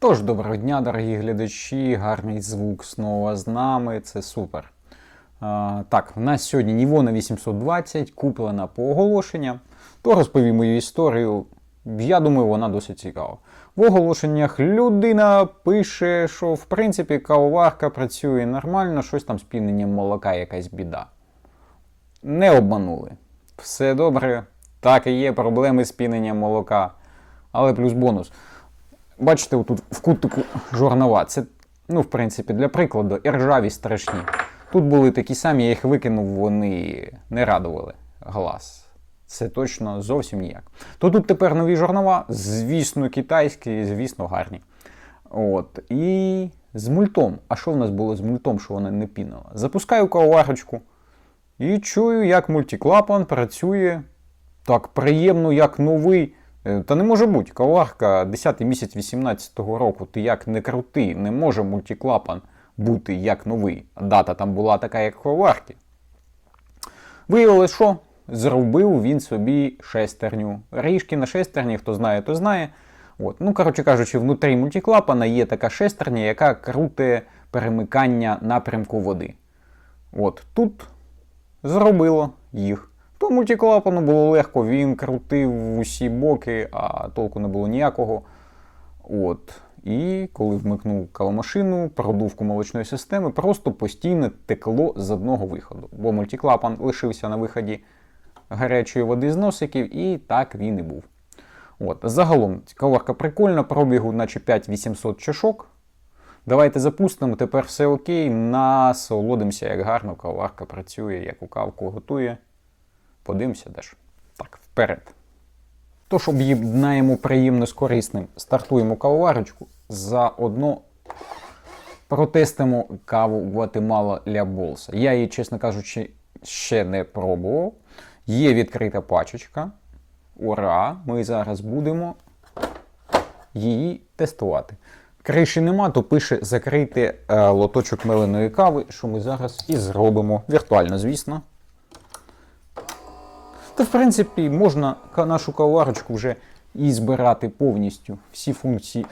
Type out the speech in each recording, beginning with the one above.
Тож, доброго дня, дорогі глядачі, гарний звук знову з нами, це супер. А, так, в нас сьогодні Нівона 820, куплена по оголошення. То розповім мою історію. Я думаю, вона досить цікава. В оголошеннях людина пише, що в принципі кавоварка працює нормально, щось там з піненням молока, якась біда. Не обманули. Все добре, так і є проблеми з піненням молока. Але плюс бонус. Бачите, отут в кутику жорнова. Це, ну, в принципі, для прикладу, і ржаві страшні. Тут були такі самі, я їх викинув, вони не радували глаз. Це точно зовсім ніяк. То тут тепер нові жорнова, звісно, китайські, звісно, гарні. От. І з мультом. А що в нас було з мультом, що вона не пінила? Запускаю кавоварочку і чую, як мультиклапан працює так приємно, як новий. Е, Та не може бути. Каварка 10 місяць 18-го року. Ти як не крути, не може мультиклапан бути як новий. Дата там була така, як в каварки. Виявилось, що зробив він собі шестерню. Ріжки на шестерні, хто знає, то знає. От. Ну, коротше кажучи, внутрі мультиклапана є така шестерня, яка круте перемикання напрямку води. От тут зробило їх. То мультиклапану було легко, він крутив в усі боки, а толку не було ніякого. От. І коли вмикнув кавомашину, продувку молочної системи, просто постійно текло з одного виходу. Бо мультиклапан лишився на виході гарячої води з носиків, і так він і був. От. Загалом, каварка прикольна, пробігу, наче 5800 чашок. Давайте запустимо, тепер все окей, насолодимося, як гарно каварка працює, яку кавку готує. Подивимося теж. Так, вперед. Тож об'єднаємо приємно з корисним. Стартуємо кавоварочку. Заодно протестимо каву Guatemala Ля Bolsa. Я її, чесно кажучи, ще не пробував. Є відкрита пачечка. Ура! Ми зараз будемо її тестувати. Криші нема, то пише закрити е, лоточок меленої кави, що ми зараз і зробимо. Віртуально, звісно. Та, в принципі, можна нашу каварочку вже і збирати повністю. Всі функції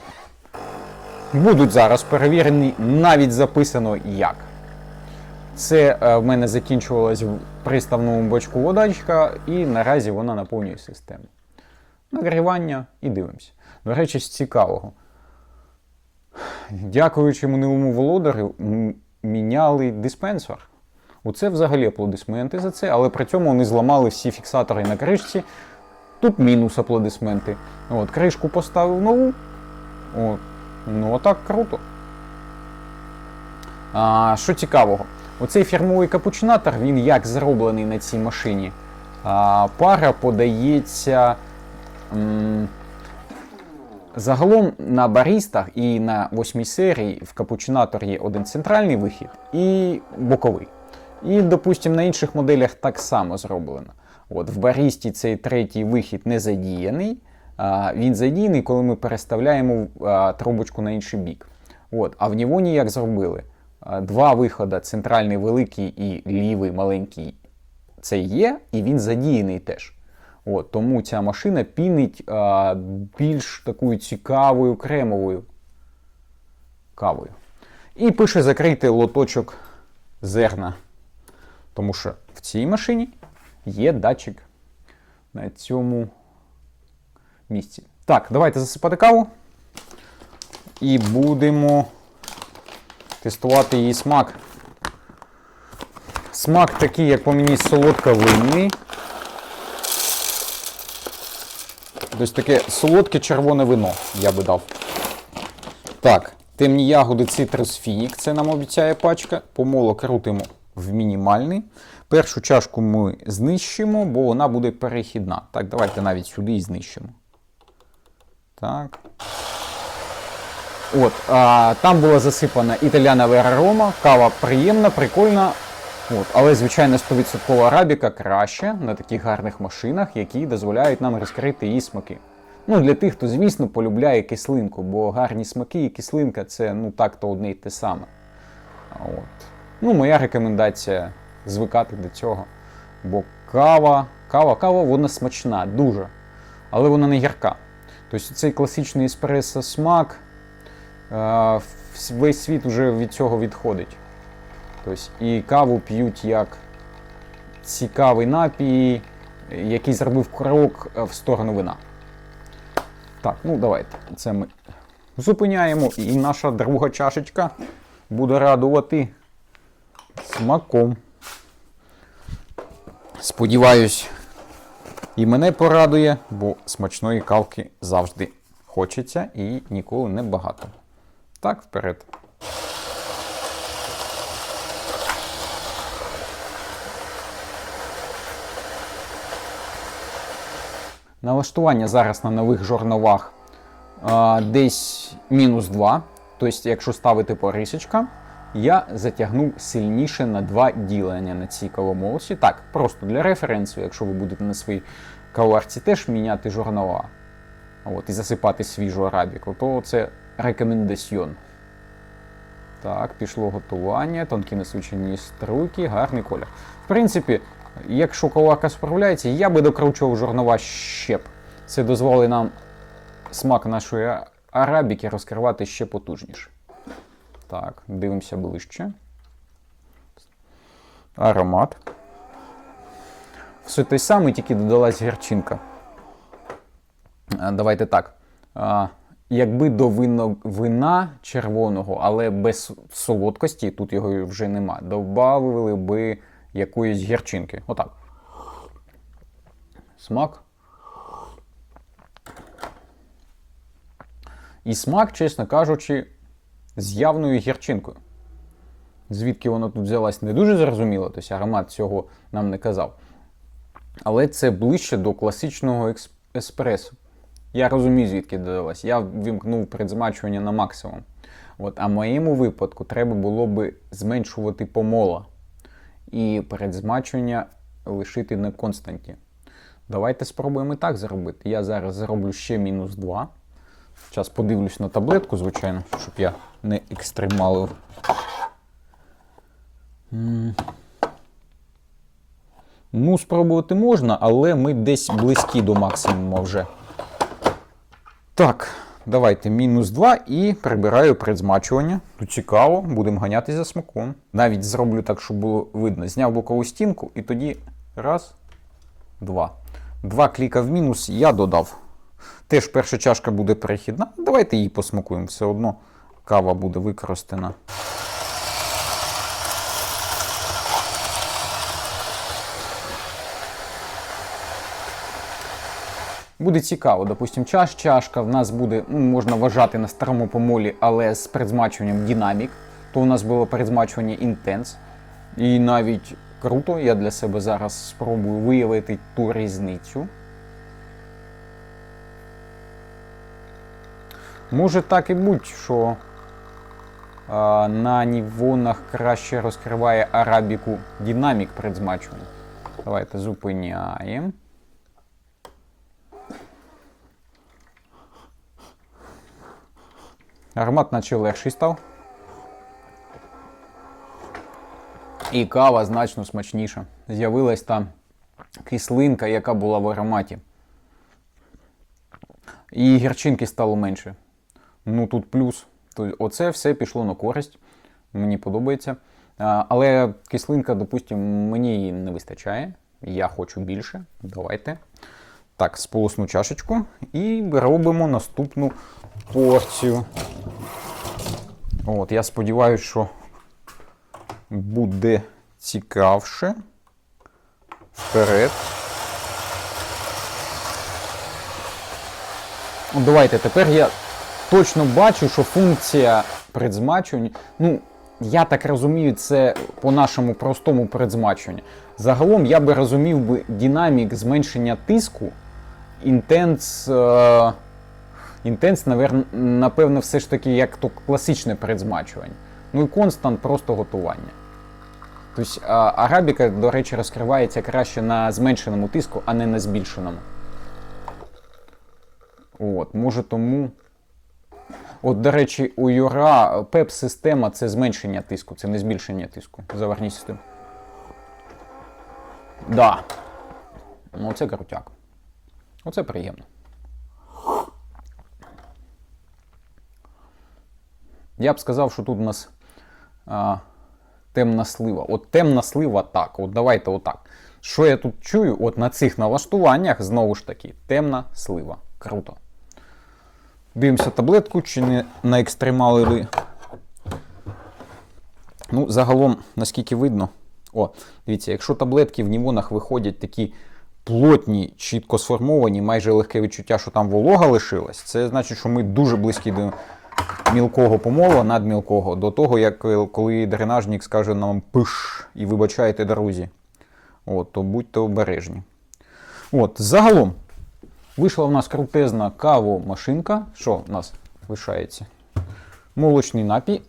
будуть зараз перевірені, навіть записано як. Це е, в мене закінчувалась в приставному бачку водачка, і наразі вона наповнює систему. Нагрівання і дивимося. До речі, з цікавого. Дякуючи минулому володарю, міняли диспенсер. Оце взагалі аплодисменти за це, але при цьому вони зламали всі фіксатори на кришці. Тут мінус аплодисменти. От, кришку поставив нову. От. Ну, отак круто. А, що цікавого? Оцей фірмовий капучинатор, він як зроблений на цій машині. А, пара подається. М- Загалом на барістах і на восьмій серії в капучинатор є один центральний вихід і боковий. І, допустимо, на інших моделях так само зроблено. От, в барісті цей третій вихід не задіяний. А, він задіяний, коли ми переставляємо а, трубочку на інший бік. От, а в Нівоні як зробили? А, два виходи: центральний великий і лівий маленький. Це є, і він задіяний теж. От, тому ця машина пінить а, більш такою цікавою кремовою кавою. І пише закрити лоточок зерна. Тому що в цій машині є датчик на цьому місці. Так, давайте засипати каву. І будемо тестувати її смак. Смак такий, як по мені, солодковинний. Тобто таке солодке червоне вино я би дав. Так, темні ягоди цитрус фінік, це нам обіцяє пачка. Помоло крутимо в мінімальний. Першу чашку ми знищимо, бо вона буде перехідна. Так, давайте навіть сюди і знищимо. Так. От, а, там була засипана італіана Вера Рома, кава приємна, прикольна. От, але, звичайно, 100% арабіка краще на таких гарних машинах, які дозволяють нам розкрити її смаки. Ну, для тих, хто, звісно, полюбляє кислинку, бо гарні смаки і кислинка це ну так-то одне й те саме. От. Ну, моя рекомендація звикати до цього. Бо кава, кава, кава, вона смачна, дуже. Але вона не гірка. Тобто цей класичний еспресо смак, Е, весь світ вже від цього відходить. Тобто і каву п'ють як цікавий напій, який зробив крок в сторону вина. Так, ну давайте. Це ми зупиняємо, і наша друга чашечка буде радувати смаком. Сподіваюсь, і мене порадує, бо смачної кавки завжди хочеться і ніколи не багато. Так, вперед. Налаштування зараз на нових жорновах а, десь мінус 2. Тобто, якщо ставити по рисочкам, я затягнув сильніше на два ділення на цій кавомолці. Так, просто для референсу, якщо ви будете на своїй каварці теж міняти жорнова от, і засипати свіжу арабіку, то це рекомендаціон. Так, пішло готування, тонкі насучені струйки, гарний колір. В принципі, якщо коварка справляється, я би докручував жорнова щеп. Це дозволить нам смак нашої арабіки розкривати ще потужніше. Так, дивимося ближче. Аромат. Все те саме, тільки додалась гірчинка. Давайте так. Якби до вина червоного, але без солодкості, тут його вже нема, додавили би якоїсь гірчинки. Отак. Смак. І смак, чесно кажучи, з явною гірчинкою. Звідки воно тут взялось, не дуже зрозуміло, тобто аромат цього нам не казав. Але це ближче до класичного еспресо. Я розумію, звідки додалось. Я вімкнув предзмачування на максимум. От, А в моєму випадку треба було би зменшувати помола. І передзмачування лишити на константі. Давайте спробуємо і так зробити. Я зараз зроблю ще мінус 2. Зараз подивлюсь на таблетку, звичайно, щоб я не екстремалив. Ну, спробувати можна, але ми десь близькі до максимуму вже. Так, давайте мінус 2 і прибираю предзмачування. Тут цікаво, будемо ганяти за смаком. Навіть зроблю так, щоб було видно. Зняв бокову стінку і тоді раз, два. Два кліка в мінус я додав. Теж перша чашка буде перехідна. Давайте її посмакуємо. Все одно кава буде використана. Буде цікаво, допустимо, чаш, чашка в нас буде, ну, можна вважати на старому помолі, але з передзмачуванням динамік. То у нас було передзмачування інтенс. І навіть круто, я для себе зараз спробую виявити ту різницю. Може так і бути, що а, на нівонах краще розкриває арабіку динамік предзмачування. Давайте зупиняємо. Аромат наче легший став. І кава значно смачніша. З'явилась та кислинка, яка була в ароматі. І гірчинки стало менше. Ну тут плюс. Оце все пішло на користь. Мені подобається. Але кислинка, допустимо, мені її не вистачає. Я хочу більше. Давайте. Так, сполосну чашечку і робимо наступну порцію. От, Я сподіваюся, що буде цікавше. Вперед. Давайте тепер я точно бачу, що функція предзмачування, ну, я так розумію, це по нашому простому предзмачуванню. Загалом я би розумів би динамік зменшення тиску, інтенс. Е Інтенс, напевно, все ж таки як то класичне предзмачування. Ну і констант просто готування. Тобто арабіка, до речі, розкривається краще на зменшеному тиску, а не на збільшеному. От, Може тому. От, до речі, у Юра ПЕП-система це зменшення тиску, це не збільшення тиску. Заварні системи. Да. Ну, це крутяк. Оце приємно. Я б сказав, що тут у нас а, темна слива. От темна слива так. От давайте отак. Що я тут чую? От на цих налаштуваннях, знову ж таки, темна слива. Круто. Дивимося таблетку, чи не наекстремалили. Ну, загалом, наскільки видно. О, дивіться, якщо таблетки в нівонах виходять такі плотні, чітко сформовані, майже легке відчуття, що там волога лишилась, це значить, що ми дуже близькі до мілкого помолу, надмілкого, до того, як е, коли дренажник скаже нам пиш і вибачайте, друзі. От, то будьте обережні. От, загалом, вийшла в нас крутезна кавомашинка. Що в нас лишається? Молочний напій.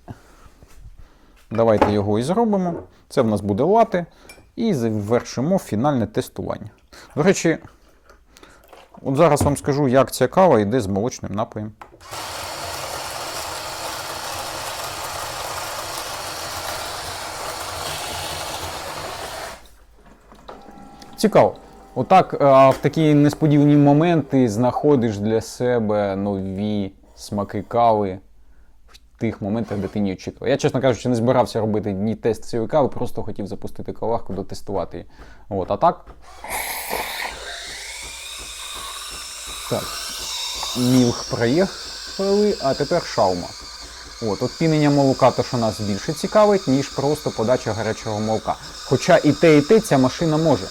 Давайте його і зробимо. Це в нас буде лати. І завершимо фінальне тестування. До речі, от зараз вам скажу, як ця кава йде з молочним напоєм. Цікаво. Отак, в такі несподівані моменти знаходиш для себе нові смаки кави в тих моментах, де ти не очікував. Я, чесно кажучи, не збирався робити ні тест цієї кави, просто хотів запустити каварку, дотестувати її. От, а так. Так. Мілх проїхали, а тепер шаума. От, от пінення молока, то що нас більше цікавить, ніж просто подача гарячого молока. Хоча і те, і те ця машина може.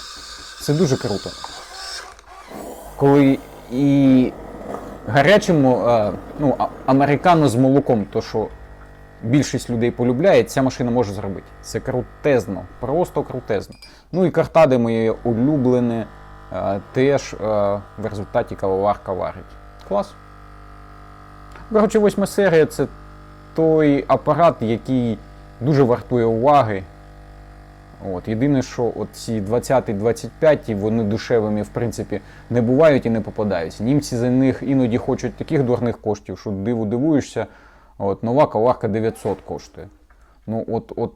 Це дуже круто. Коли і гарячому, е, ну, американо з молоком, то що більшість людей полюбляє, ця машина може зробити. Це крутезно, просто крутезно. Ну і картади моє улюблене, е, теж е, в результаті кавоварка варить. Клас. Коротше, восьма серія це той апарат, який дуже вартує уваги. От. Єдине, що ці 20-25 вони дешевими в принципі не бувають і не попадаються. Німці за них іноді хочуть таких дурних коштів, що диву дивуєшся. От, нова каварка 900 коштує. Ну от, от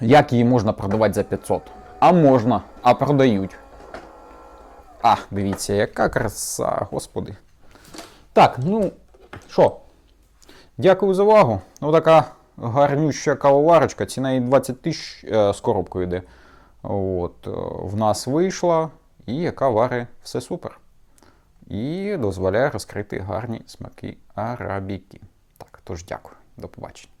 як її можна продавати за 500? А можна, а продають. А, дивіться, яка краса, господи. Так, ну що, Дякую за увагу. Ну, така гарнюща кавоварочка, ціна і 20 тисяч е, з коробкою йде. От, е, в нас вийшла, і яка варить все супер. І дозволяє розкрити гарні смаки арабіки. Так, тож дякую. До побачення.